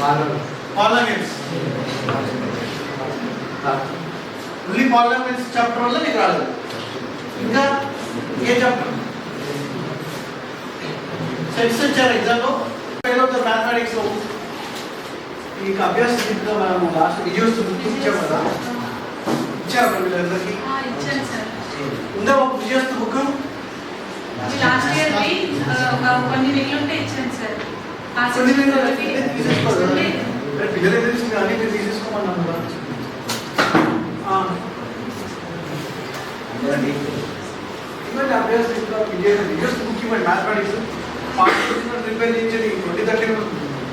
Parliaments only parliaments chapter వల్ల నీకు రాలేదు. ఇంకా ఏ చాప్టర్ సెట్స్ వచ్చారు ఎగ్జామ్లో మ్యాథమెటిక్స్లో మీకు అభ్యాసం ఇంకా మనం లాస్ట్ విజయోస్తు బుక్ ఇచ్చాం కదా. ఇచ్చారు సార్. ఉందా ఒక విజయోస్తు బుక్? అది లాస్ట్ ఇయర్ కొన్ని నెలలు ఉంటే ఇచ్చాను సార్. మ్యాథమెటిక్స్ ప్రిపేర్ చేయించండి ట్వంటీ థర్టీ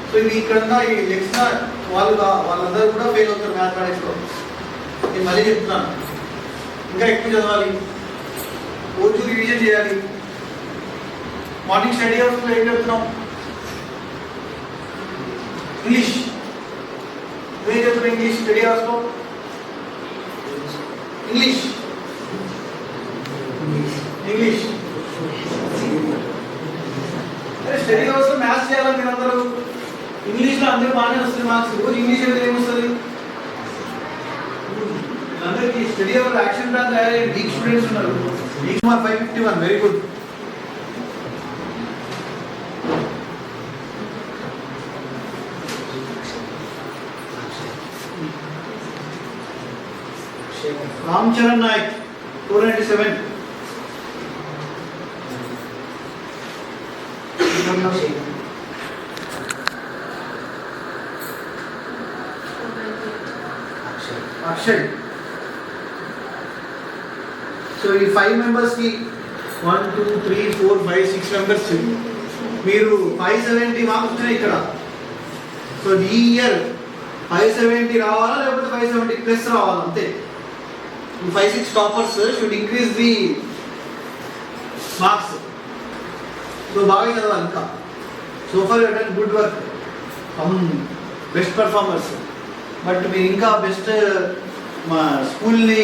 సో ఇది ఇక్కడ ఈ ఎక్స్ట్రా వాళ్ళు వాళ్ళందరూ కూడా ఫెయిల్ అవుతారు మ్యాథమెటిక్స్లో నేను మళ్ళీ చెప్తున్నాను ఇంకా ఎక్కువ చదవాలి రోజు రివిజన్ చేయాలి మార్నింగ్ స్టడీ అవర్స్లో ఏం చెప్తున్నాం ఇంగ్లీష్ నువ్వేం చెప్తున్నావు ఇంగ్లీష్ స్టడీ అవర్స్లో ఇంగ్లీష్ ఇంగ్లీష్ అరే స్టడీ అవర్స్లో మ్యాథ్స్ చేయాలని మీరు అందరూ ఇంగ్లీష్లో అందరూ బాగానే వస్తుంది మార్క్స్ రోజు ఇంగ్లీష్ అయితే ఏమొస్తుంది? అందరికీ స్టడీ అవర్ యాక్షన్ ప్లాన్ తయారయ్యే వీక్ స్టూడెంట్స్ ఉన్నారు. Week mark five fifty one very good Ram Charan Nayak four ninety seven Akshay so ఈ ఫైవ్ మెంబర్స్కి one two three four five six members మీరు five seventy marks వచ్చినాయి ఇక్కడ. So ఈ year five seventy రావాలా లేకపోతే five seventy plus రావాలా? అంతే. Five six toppers should increase the marks so బాగా చదవాలి ఇంకా. So far good work come best performers but మీరు ఇంకా బెస్ట్ మా స్కూల్ని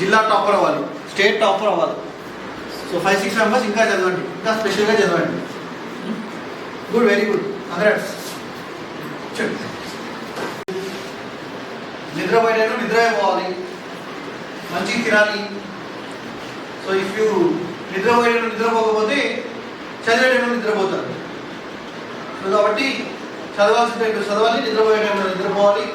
జిల్లా టాపర్ అవ్వాలి స్టేట్ టాపర్ అవ్వాలి. సో ఫైవ్ సిక్స్ మెంబర్స్ ఇంకా చదవండి ఇంకా స్పెషల్గా చదవండి. గుడ్ వెరీ గుడ్ కంగ్రాట్స్ చెప్పు నిద్రపోయేటప్పుడు నిద్ర పోవాలి మంచిగా తినాలి సో ఇఫ్ యూ నిద్రపోయేటప్పుడు నిద్రపోకపోతే చదివేటప్పుడు నిద్రపోతారు. సో కాబట్టి చదవాల్సిన టైంలో చదవాలి నిద్రపోయే టైంలో నిద్రపోవాలి.